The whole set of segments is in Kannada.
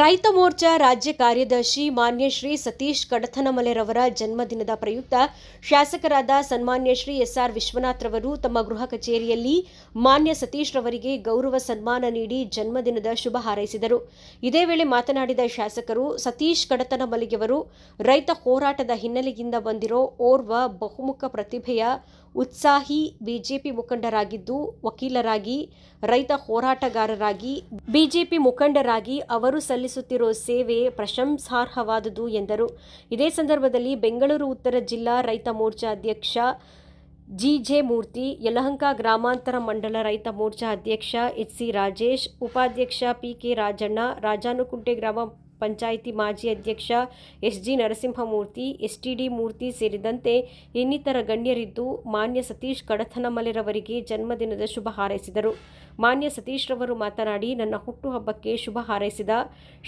ರೈತ ಮೋರ್ಚಾ ರಾಜ್ಯ ಕಾರ್ಯದರ್ಶಿ ಮಾನ್ಯ ಶ್ರೀ ಸತೀಶ್ ಕಡಥನಮಲೆರವರ ಜನ್ಮದಿನದ ಪ್ರಯುಕ್ತ ಶಾಸಕರಾದ ಸನ್ಮಾನ್ಯ ಶ್ರೀ ಎಸ್ಆರ್ ವಿಶ್ವನಾಥ್ ರವರು ತಮ್ಮ ಗೃಹ ಕಚೇರಿಯಲ್ಲಿ ಮಾನ್ಯ ಸತೀಶ್ ರವರಿಗೆ ಗೌರವ ಸನ್ಮಾನ ನೀಡಿ ಜನ್ಮದಿನದ ಶುಭ ಹಾರೈಸಿದರು. ಇದೇ ವೇಳೆ ಮಾತನಾಡಿದ ಶಾಸಕರು, ಸತೀಶ್ ಕಡತನಮಲೆಯವರು ರೈತ ಹೋರಾಟದ ಹಿನ್ನೆಲೆಯಿಂದ ಬಂದಿರೋ ಓರ್ವ ಬಹುಮುಖ ಪ್ರತಿಭೆಯ ಉತ್ಸಾಹಿ ಬಿಜೆಪಿ ಮುಖಂಡರಾಗಿದ್ದು, ವಕೀಲರಾಗಿ, ರೈತ ಹೋರಾಟಗಾರರಾಗಿ, ಬಿಜೆಪಿ ಮುಖಂಡರಾಗಿ ಅವರು ಸಲ್ಲಿಸುತ್ತಿರೋ ಸೇವೆ ಪ್ರಶಂಸಾರ್ಹವಾದುದು ಎಂದರು. ಇದೇ ಸಂದರ್ಭದಲ್ಲಿ ಬೆಂಗಳೂರು ಉತ್ತರ ಜಿಲ್ಲಾ ರೈತ ಮೋರ್ಚಾ ಅಧ್ಯಕ್ಷ ಜಿಜೆ ಮೂರ್ತಿ, ಯಲಹಂಕ ಗ್ರಾಮಾಂತರ ಮಂಡಲ ರೈತ ಮೋರ್ಚಾ ಅಧ್ಯಕ್ಷ ಎಚ್ ಸಿ ರಾಜೇಶ್, ಉಪಾಧ್ಯಕ್ಷ ಪಿಕೆ ರಾಜಣ್ಣ, ರಾಜಾನುಕುಂಟೆ ಗ್ರಾಮ ಪಂಚಾಯಿತಿ ಮಾಜಿ ಅಧ್ಯಕ್ಷ ಎಸ್ಜಿ ನರಸಿಂಹಮೂರ್ತಿ, ಎಸ್ಟಿಡಿ ಮೂರ್ತಿ ಸೇರಿದಂತೆ ಇನ್ನಿತರ ಗಣ್ಯರಿದ್ದು ಮಾನ್ಯ ಸತೀಶ್ ಕಡಥನಮಲೆರವರಿಗೆ ಜನ್ಮದಿನದ ಶುಭ ಹಾರೈಸಿದರು. ಮಾನ್ಯ ಸತೀಶ್ರವರು ಮಾತನಾಡಿ, ನನ್ನ ಹುಟ್ಟುಹಬ್ಬಕ್ಕೆ ಶುಭ ಹಾರೈಸಿದ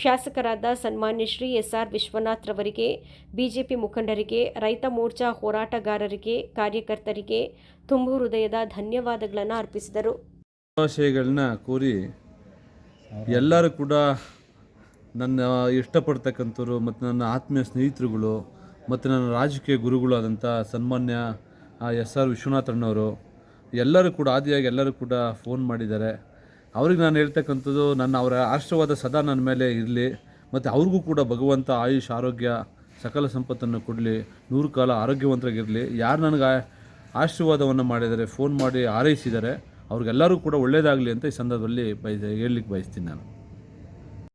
ಶಾಸಕರಾದ ಸನ್ಮಾನ್ಯ ಶ್ರೀ ಎಸ್ಆರ್ ವಿಶ್ವನಾಥ್ ರವರಿಗೆ, ಬಿಜೆಪಿ ಮುಖಂಡರಿಗೆ, ರೈತ ಮೋರ್ಚಾ ಹೋರಾಟಗಾರರಿಗೆ, ಕಾರ್ಯಕರ್ತರಿಗೆ ತುಂಬು ಹೃದಯದ ಧನ್ಯವಾದಗಳನ್ನು ಅರ್ಪಿಸಿದರು. ಕೋರಿ ಎಲ್ಲರೂ ಕೂಡ ನನ್ನ ಇಷ್ಟಪಡ್ತಕ್ಕಂಥವ್ರು ಮತ್ತು ನನ್ನ ಆತ್ಮೀಯ ಸ್ನೇಹಿತರುಗಳು ಮತ್ತು ನನ್ನ ರಾಜಕೀಯ ಗುರುಗಳು ಆದಂಥ ಸನ್ಮಾನ್ಯ ಎಸ್ ಆರ್ ವಿಶ್ವನಾಥಣ್ಣವರು ಎಲ್ಲರೂ ಕೂಡ ಆದಿಯಾಗಿ ಎಲ್ಲರೂ ಕೂಡ ಫೋನ್ ಮಾಡಿದ್ದಾರೆ. ಅವ್ರಿಗೆ ನಾನು ಹೇಳ್ತಕ್ಕಂಥದ್ದು, ನನ್ನ ಅವರ ಆಶೀರ್ವಾದ ಸದಾ ನನ್ನ ಮೇಲೆ ಇರಲಿ ಮತ್ತು ಅವ್ರಿಗೂ ಕೂಡ ಭಗವಂತ ಆಯುಷ್, ಆರೋಗ್ಯ, ಸಕಲ ಸಂಪತ್ತನ್ನು ಕೊಡಲಿ, ನೂರು ಕಾಲ ಆರೋಗ್ಯವಂತರಾಗಿರಲಿ. ಯಾರು ನನಗೆ ಆಶೀರ್ವಾದವನ್ನು ಮಾಡಿದ್ದಾರೆ, ಫೋನ್ ಮಾಡಿ ಹಾರೈಸಿದ್ದಾರೆ, ಅವ್ರಿಗೆಲ್ಲರೂ ಕೂಡ ಒಳ್ಳೆಯದಾಗಲಿ ಅಂತ ಈ ಸಂದರ್ಭದಲ್ಲಿ ಬಯ ಹೇಳಲಿಕ್ಕೆ ಬಯಸ್ತೀನಿ ನಾನು.